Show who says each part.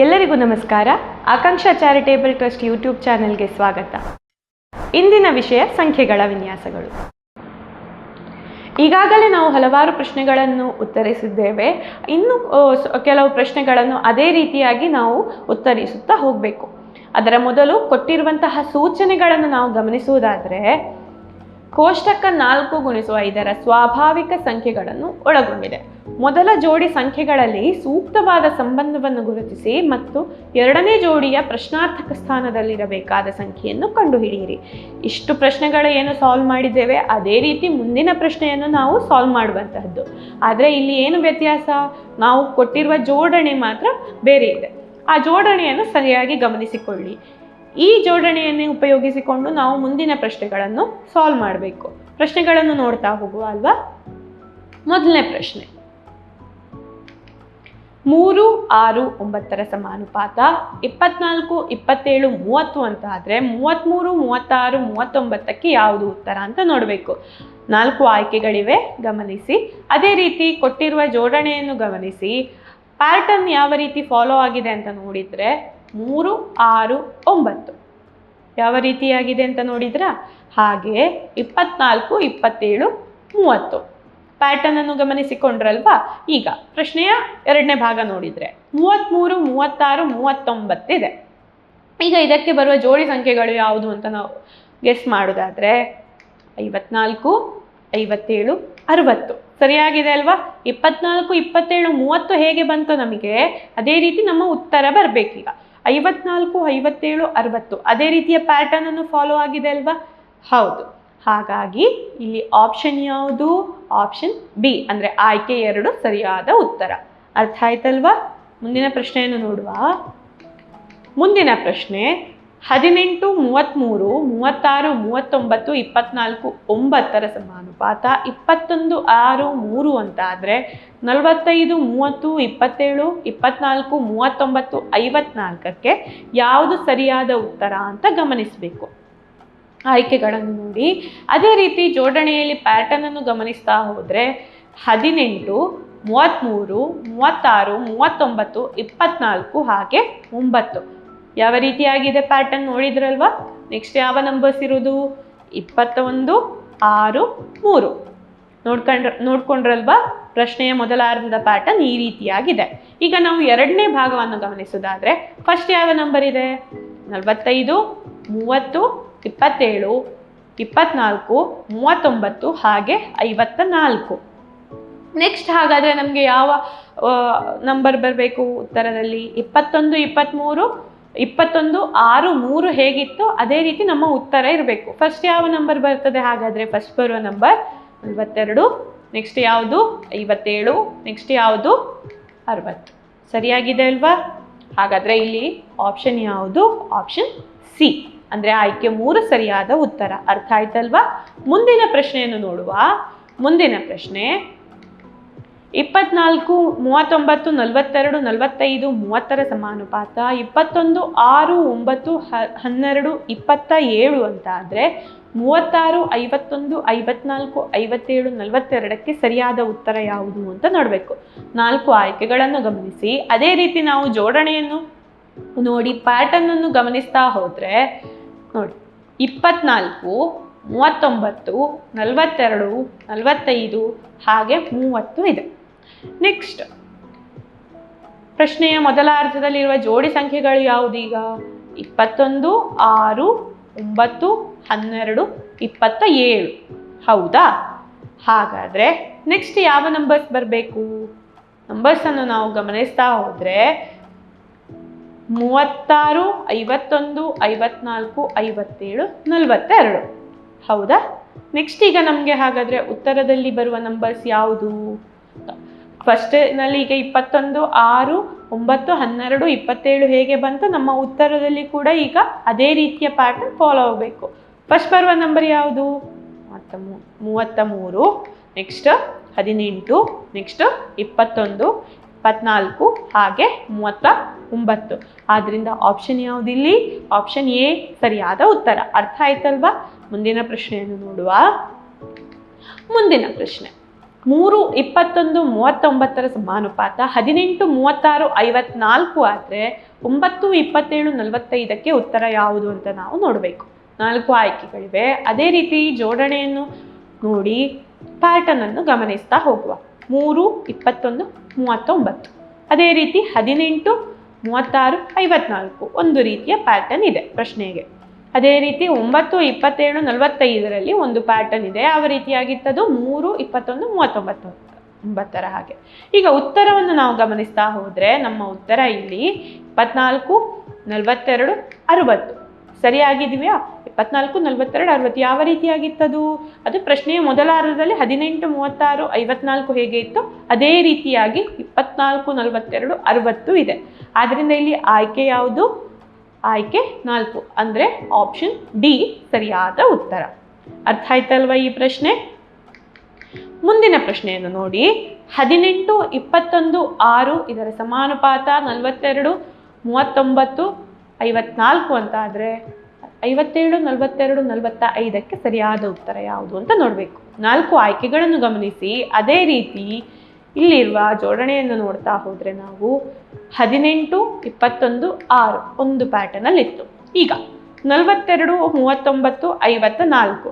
Speaker 1: ಎಲ್ಲರಿಗೂ ನಮಸ್ಕಾರ. Akanksha charitable trust YouTube ಚಾನೆಲ್ಗೆ ಸ್ವಾಗತ. ಇಂದಿನ ವಿಷಯ ಸಂಖ್ಯೆಗಳ ವಿನ್ಯಾಸಗಳು. ಈಗಾಗಲೇ ನಾವು ಹಲವಾರು ಪ್ರಶ್ನೆಗಳನ್ನು ಉತ್ತರಿಸಿದ್ದೇವೆ. ಇನ್ನು ಕೆಲವು ಪ್ರಶ್ನೆಗಳನ್ನು ಅದೇ ರೀತಿಯಾಗಿ ನಾವು ಉತ್ತರಿಸುತ್ತಾ ಹೋಗಬೇಕು. ಅದರ ಮೊದಲು ಕೊಟ್ಟಿರುವಂತಹ ಸೂಚನೆಗಳನ್ನು ನಾವು ಗಮನಿಸುವುದಾದರೆ, ಕೋಷ್ಟಕ ನಾಲ್ಕು ಗುಣಿಸುವ ಇದರ ಸ್ವಾಭಾವಿಕ ಸಂಖ್ಯೆಗಳನ್ನು ಒಳಗೊಂಡಿದೆ. ಮೊದಲ ಜೋಡಿ ಸಂಖ್ಯೆಗಳಲ್ಲಿ ಸೂಕ್ತವಾದ ಸಂಬಂಧವನ್ನು ಗುರುತಿಸಿ ಮತ್ತು ಎರಡನೇ ಜೋಡಿಯ ಪ್ರಶ್ನಾರ್ಥಕ ಸ್ಥಾನದಲ್ಲಿರಬೇಕಾದ ಸಂಖ್ಯೆಯನ್ನು ಕಂಡುಹಿಡಿಯಿರಿ. ಇಷ್ಟು ಪ್ರಶ್ನೆಗಳು ಏನು ಸಾಲ್ವ್ ಮಾಡಿದ್ದೇವೆ, ಅದೇ ರೀತಿ ಮುಂದಿನ ಪ್ರಶ್ನೆಯನ್ನು ನಾವು ಸಾಲ್ವ್ ಮಾಡುವಂತಹದ್ದು. ಆದರೆ ಇಲ್ಲಿ ಏನು ವ್ಯತ್ಯಾಸ? ನಾವು ಕೊಟ್ಟಿರುವ ಜೋಡಣೆ ಮಾತ್ರ ಬೇರೆ ಇದೆ. ಆ ಜೋಡಣೆಯನ್ನು ಸರಿಯಾಗಿ ಗಮನಿಸಿಕೊಳ್ಳಿ. ಈ ಜೋಡಣೆಯನ್ನು ಉಪಯೋಗಿಸಿಕೊಂಡು ನಾವು ಮುಂದಿನ ಪ್ರಶ್ನೆಗಳನ್ನು ಸಾಲ್ವ್ ಮಾಡಬೇಕು. ಪ್ರಶ್ನೆಗಳನ್ನು ನೋಡ್ತಾ ಹೋಗುವ ಅಲ್ವಾ? ಮೊದಲನೇ ಪ್ರಶ್ನೆ. ಮೂರು, ಆರು, ಒಂಬತ್ತರ ಸಮಾನುಪಾತ, ಇಪ್ಪತ್ನಾಲ್ಕು, ಇಪ್ಪತ್ತೇಳು, ಮೂವತ್ತು ಅಂತ ಆದರೆ ಮೂವತ್ತ್ಮೂರು ಮೂವತ್ತಾರು, ಮೂವತ್ತೊಂಬತ್ತಕ್ಕೆ ಯಾವುದು ಉತ್ತರ ಅಂತ ನೋಡಬೇಕು. ನಾಲ್ಕು ಆಯ್ಕೆಗಳಿವೆ, ಗಮನಿಸಿ. ಅದೇ ರೀತಿ ಕೊಟ್ಟಿರುವ ಜೋಡಣೆಯನ್ನು ಗಮನಿಸಿ. ಪ್ಯಾಟರ್ನ್ ಯಾವ ರೀತಿ ಫಾಲೋ ಆಗಿದೆ ಅಂತ ನೋಡಿದರೆ ಮೂರು, ಆರು, ಒಂಬತ್ತು. ಯಾವ ರೀತಿಯಾಗಿದೆ ಅಂತ ನೋಡಿದ್ರ? ಹಾಗೆ ಇಪ್ಪತ್ನಾಲ್ಕು, ಇಪ್ಪತ್ತೇಳು, ಮೂವತ್ತು. ಪ್ಯಾಟರ್ನ್ ಅನ್ನು ಗಮನಿಸಿಕೊಂಡ್ರಲ್ವಾ? ಈಗ ಪ್ರಶ್ನೆಯ ಎರಡನೇ ಭಾಗ ನೋಡಿದರೆ ಮೂವತ್ತ್ಮೂರು ಮೂವತ್ತಾರು, ಮೂವತ್ತೊಂಬತ್ತಿದೆ. ಈಗ ಇದಕ್ಕೆ ಬರುವ ಜೋಡಿ ಸಂಖ್ಯೆಗಳು ಯಾವುದು ಅಂತ ನಾವು ಗೆಸ್ ಮಾಡೋದಾದ್ರೆ ಐವತ್ನಾಲ್ಕು, ಐವತ್ತೇಳು, ಅರವತ್ತು. ಸರಿಯಾಗಿದೆ ಅಲ್ವಾ? ಇಪ್ಪತ್ನಾಲ್ಕು, ಇಪ್ಪತ್ತೇಳು, ಮೂವತ್ತು ಹೇಗೆ ಬಂತು ನಮಗೆ? ಅದೇ ರೀತಿ ನಮ್ಮ ಉತ್ತರ ಬರಬೇಕೀಗ. ಐವತ್ನಾಲ್ಕು, ಐವತ್ತೇಳು, ಅರವತ್ತು. ಅದೇ ರೀತಿಯ ಪ್ಯಾಟರ್ನ್ ಅನ್ನು ಫಾಲೋ ಆಗಿದೆ ಅಲ್ವಾ? ಹೌದು. ಹಾಗಾಗಿ ಇಲ್ಲಿ ಆಪ್ಷನ್ ಯಾವುದು? ಆಪ್ಷನ್ ಬಿ ಅಂದರೆ ಆಯ್ಕೆ ಎರಡು ಸರಿಯಾದ ಉತ್ತರ. ಅರ್ಥ ಆಯ್ತಲ್ವಾ? ಮುಂದಿನ ಪ್ರಶ್ನೆಯನ್ನು ನೋಡುವ. ಮುಂದಿನ ಪ್ರಶ್ನೆ, ಹದಿನೆಂಟು ಮೂವತ್ತ್ಮೂರು ಮೂವತ್ತಾರು, ಮೂವತ್ತೊಂಬತ್ತು, ಇಪ್ಪತ್ನಾಲ್ಕು, ಒಂಬತ್ತರ ಸಮಾನುಪಾತ, ಇಪ್ಪತ್ತೊಂದು, ಆರು, ಮೂರು ಅಂತ ಆದರೆ ನಲವತ್ತೈದು, ಮೂವತ್ತು, ಇಪ್ಪತ್ತೇಳು, ಇಪ್ಪತ್ನಾಲ್ಕು, ಮೂವತ್ತೊಂಬತ್ತು, ಐವತ್ನಾಲ್ಕಕ್ಕೆ ಯಾವುದು ಸರಿಯಾದ ಉತ್ತರ ಅಂತ ಗಮನಿಸಬೇಕು. ಆಯ್ಕೆಗಳನ್ನು ನೋಡಿ. ಅದೇ ರೀತಿ ಜೋಡಣೆಯಲ್ಲಿ ಪ್ಯಾಟರ್ನ್ ಅನ್ನು ಗಮನಿಸ್ತಾ ಹೋದರೆ ಹದಿನೆಂಟು ಮೂವತ್ತ್ಮೂರು ಮೂವತ್ತಾರು, ಮೂವತ್ತೊಂಬತ್ತು, ಇಪ್ಪತ್ನಾಲ್ಕು ಹಾಗೆ ಒಂಬತ್ತು. ಯಾವ ರೀತಿಯಾಗಿದೆ ಪ್ಯಾಟರ್ನ್ ನೋಡಿದ್ರಲ್ವಾ? ನೆಕ್ಸ್ಟ್ ಯಾವ ನಂಬರ್ಸ್ ಇರೋದು? ಇಪ್ಪತ್ತೊಂದು, ಆರು, ಮೂರು. ನೋಡ್ಕೊಂಡ್ರ, ನೋಡ್ಕೊಂಡ್ರಲ್ವಾ? ಪ್ರಶ್ನೆಯ ಮೊದಲಾರ್ಧದ ಪ್ಯಾಟರ್ನ್ ಈ ರೀತಿಯಾಗಿದೆ. ಈಗ ನಾವು ಎರಡನೇ ಭಾಗವನ್ನು ಗಮನಿಸೋದಾದರೆ ಫಸ್ಟ್ ಯಾವ ನಂಬರ್ ಇದೆ? ನಲವತ್ತೈದು, ಮೂವತ್ತು ಇಪ್ಪತ್ತೇಳು, ಇಪ್ಪತ್ನಾಲ್ಕು, ಮೂವತ್ತೊಂಬತ್ತು, ಹಾಗೆ ಐವತ್ತ ನಾಲ್ಕು ನೆಕ್ಸ್ಟ್ ಹಾಗಾದರೆ ನಮಗೆ ಯಾವ ನಂಬರ್ ಬರಬೇಕು ಉತ್ತರದಲ್ಲಿ? ಇಪ್ಪತ್ತೊಂದು ಇಪ್ಪತ್ತ್ಮೂರು ಇಪ್ಪತ್ತೊಂದು, ಆರು, ಮೂರು ಹೇಗಿತ್ತು ಅದೇ ರೀತಿ ನಮ್ಮ ಉತ್ತರ ಇರಬೇಕು. ಫಸ್ಟ್ ಯಾವ ನಂಬರ್ ಬರ್ತದೆ ಹಾಗಾದರೆ? ಫಸ್ಟ್ ಬರುವ ನಂಬರ್ ನಲವತ್ತೆರಡು ನೆಕ್ಸ್ಟ್ ಯಾವುದು? ಐವತ್ತೇಳು ನೆಕ್ಸ್ಟ್ ಯಾವುದು? ಅರವತ್ತು. ಸರಿಯಾಗಿದೆ ಅಲ್ವಾ? ಹಾಗಾದರೆ ಇಲ್ಲಿ ಆಪ್ಷನ್ ಯಾವುದು? ಆಪ್ಷನ್ ಸಿ ಅಂದರೆ ಆಯ್ಕೆ ಮೂರು ಸರಿಯಾದ ಉತ್ತರ. ಅರ್ಥ ಆಯ್ತಲ್ವಾ? ಮುಂದಿನ ಪ್ರಶ್ನೆಯನ್ನು ನೋಡುವ. ಮುಂದಿನ ಪ್ರಶ್ನೆ, ಇಪ್ಪತ್ನಾಲ್ಕು, ಮೂವತ್ತೊಂಬತ್ತು, ನಲವತ್ತೆರಡು, ನಲವತ್ತೈದು, ಮೂವತ್ತರ ಸಮಾನುಪಾತ, ಇಪ್ಪತ್ತೊಂದು, ಆರು, ಒಂಬತ್ತು, ಹ, ಹನ್ನೆರಡು, ಇಪ್ಪತ್ತ ಏಳು ಅಂತ ಆದರೆ ಮೂವತ್ತಾರು, ಐವತ್ತೊಂದು, ಐವತ್ನಾಲ್ಕು, ಐವತ್ತೇಳು, ನಲವತ್ತೆರಡಕ್ಕೆ ಸರಿಯಾದ ಉತ್ತರ ಯಾವುದು ಅಂತ ನೋಡಬೇಕು. ನಾಲ್ಕು ಆಯ್ಕೆಗಳನ್ನು ಗಮನಿಸಿ. ಅದೇ ರೀತಿ ನಾವು ಜೋಡಣೆಯನ್ನು ನೋಡಿ ಪ್ಯಾಟರ್ನನ್ನು ಗಮನಿಸ್ತಾ ಹೋದರೆ ನೋಡಿ. ಇಪ್ಪತ್ನಾಲ್ಕು, ಮೂವತ್ತೊಂಬತ್ತು, ನಲವತ್ತೆರಡು, ನಲವತ್ತೈದು, ಹಾಗೆ ಮೂವತ್ತು ಇದೆ. ನೆಕ್ಸ್ಟ್ ಪ್ರಶ್ನೆಯ ಮೊದಲ ಅರ್ಧದಲ್ಲಿರುವ ಜೋಡಿ ಸಂಖ್ಯೆಗಳು ಯಾವುದೀಗ ಇಪ್ಪತ್ತೊಂದು, ಆರು, ಒಂಬತ್ತು, ಹನ್ನೆರಡು ಇಪ್ಪತ್ತ ಏಳು ಹೌದಾ? ಹಾಗಾದರೆ ನೆಕ್ಸ್ಟ್ ಯಾವ ನಂಬರ್ಸ್ ಬರಬೇಕು? ನಂಬರ್ಸನ್ನು ನಾವು ಗಮನಿಸ್ತಾ ಹೋದರೆ ಮೂವತ್ತಾರು, ಐವತ್ತೊಂದು, ಐವತ್ನಾಲ್ಕು, ಐವತ್ತೇಳು, ನಲವತ್ತೆರಡು. ಹೌದಾ? ನೆಕ್ಸ್ಟ್ ಈಗ ನಮಗೆ ಹಾಗಾದರೆ ಉತ್ತರದಲ್ಲಿ ಬರುವ ನಂಬರ್ಸ್ ಯಾವುದು? ಫಸ್ಟ್ನಲ್ಲಿ ಈಗ ಇಪ್ಪತ್ತೊಂದು, ಆರು, ಒಂಬತ್ತು, ಹನ್ನೆರಡು, ಇಪ್ಪತ್ತೇಳು ಹೇಗೆ ಬಂತು? ನಮ್ಮ ಉತ್ತರದಲ್ಲಿ ಕೂಡ ಈಗ ಅದೇ ರೀತಿಯ ಪ್ಯಾಟರ್ನ್ ಫಾಲೋ ಆಗಬೇಕು. ಫಸ್ಟ್ ಬರುವ ನಂಬರ್ ಯಾವುದು? ಮೂವತ್ತ ಮೂವತ್ತ ಮೂರು. ನೆಕ್ಸ್ಟ್ ಹದಿನೆಂಟು ನೆಕ್ಸ್ಟ್ ಇಪ್ಪತ್ತೊಂದು ಇಪ್ಪತ್ನಾಲ್ಕು ಹಾಗೆ ಮೂವತ್ತ ಒಂಬತ್ತು ಆದ್ದರಿಂದ ಆಪ್ಷನ್ ಯಾವುದಿಲ್ಲಿ? ಆಪ್ಷನ್ ಎ ಸರಿಯಾದ ಉತ್ತರ. ಅರ್ಥ ಆಯ್ತಲ್ವಾ? ಮುಂದಿನ ಪ್ರಶ್ನೆಯನ್ನು ನೋಡುವ. ಮುಂದಿನ ಪ್ರಶ್ನೆ. ಮೂರು ಇಪ್ಪತ್ತೊಂದು ಮೂವತ್ತೊಂಬತ್ತರ ಸಮಾನುಪಾತ, ಹದಿನೆಂಟು ಮೂವತ್ತಾರು ಐವತ್ನಾಲ್ಕು ಆದರೆ ಒಂಬತ್ತು ಇಪ್ಪತ್ತೇಳು ನಲವತ್ತೈದಕ್ಕೆ ಉತ್ತರ ಯಾವುದು ಅಂತ ನಾವು ನೋಡಬೇಕು. ನಾಲ್ಕು ಆಯ್ಕೆಗಳಿವೆ. ಅದೇ ರೀತಿ ಜೋಡಣೆಯನ್ನು ನೋಡಿ ಪ್ಯಾಟರ್ನ್ ಅನ್ನು ಗಮನಿಸ್ತಾ ಹೋಗುವ. ಮೂರು, ಇಪ್ಪತ್ತೊಂದು, ಮೂವತ್ತೊಂಬತ್ತು. ಅದೇ ರೀತಿ ಹದಿನೆಂಟು, ಮೂವತ್ತಾರು, ಐವತ್ನಾಲ್ಕು. ಒಂದು ರೀತಿಯ ಪ್ಯಾಟರ್ನ್ ಇದೆ ಪ್ರಶ್ನೆಗೆ. ಅದೇ ರೀತಿ ಒಂಬತ್ತು, ಇಪ್ಪತ್ತೇಳು, ನಲವತ್ತೈದರಲ್ಲಿ ಒಂದು ಪ್ಯಾಟರ್ನ್ ಇದೆ. ಯಾವ ರೀತಿಯಾಗಿತ್ತದು? ಮೂರು, ಇಪ್ಪತ್ತೊಂದು, ಮೂವತ್ತೊಂಬತ್ತು ಒಂಬತ್ತರ ಹಾಗೆ. ಈಗ ಉತ್ತರವನ್ನು ನಾವು ಗಮನಿಸ್ತಾ ಹೋದರೆ ನಮ್ಮ ಉತ್ತರ ಇಲ್ಲಿ ಇಪ್ಪತ್ನಾಲ್ಕು, ನಲವತ್ತೆರಡು, ಅರುವತ್ತು. ಸರಿಯಾಗಿದೆಯಾ? ಇಪ್ಪತ್ನಾಲ್ಕು, ನಲವತ್ತೆರಡು, ಅರವತ್ತು ಯಾವ ರೀತಿಯಾಗಿತ್ತದು? ಅದು ಪ್ರಶ್ನೆಯ ಮೊದಲ ಅರ್ಧದಲ್ಲಿ ಹದಿನೆಂಟು, ಮೂವತ್ತಾರು, ಐವತ್ನಾಲ್ಕು ಹೇಗೆ ಇತ್ತು ಅದೇ ರೀತಿಯಾಗಿ ಇಪ್ಪತ್ನಾಲ್ಕು, ನಲವತ್ತೆರಡು, ಅರವತ್ತು ಇದೆ. ಆದ್ದರಿಂದ ಇಲ್ಲಿ ಆಯ್ಕೆ ಯಾವುದು? ಆಯ್ಕೆ ನಾಲ್ಕು. ಅಂದರೆ ಆಪ್ಷನ್ ಡಿ ಸರಿಯಾದ ಉತ್ತರ. ಅರ್ಥ ಆಯ್ತಲ್ವಾ ಈ ಪ್ರಶ್ನೆ? ಮುಂದಿನ ಪ್ರಶ್ನೆಯನ್ನು ನೋಡಿ. ಹದಿನೆಂಟು, ಇಪ್ಪತ್ತೊಂದು, ಆರು, ಇದರ ಸಮಾನುಪಾತ ನಲವತ್ತೆರಡು, ಮೂವತ್ತೊಂಬತ್ತು ಐವತ್ನಾಲ್ಕು ಅಂತ ಆದರೆ ಐವತ್ತೇಳು, ನಲವತ್ತೆರಡು ನಲವತ್ತ ಐದಕ್ಕೆ ಸರಿಯಾದ ಉತ್ತರ ಯಾವುದು ಅಂತ ನೋಡಬೇಕು. ನಾಲ್ಕು ಆಯ್ಕೆಗಳನ್ನು ಗಮನಿಸಿ. ಅದೇ ರೀತಿ ಇಲ್ಲಿರುವ ಜೋಡಣೆಯನ್ನು ನೋಡ್ತಾ ಹೋದರೆ ನಾವು ಹದಿನೆಂಟು, ಇಪ್ಪತ್ತೊಂದು, ಆರು ಒಂದು ಪ್ಯಾಟರ್ನಲ್ಲಿ ಇತ್ತು ಈಗ ನಲವತ್ತೆರಡು, ಮೂವತ್ತೊಂಬತ್ತು ಐವತ್ತ ನಾಲ್ಕು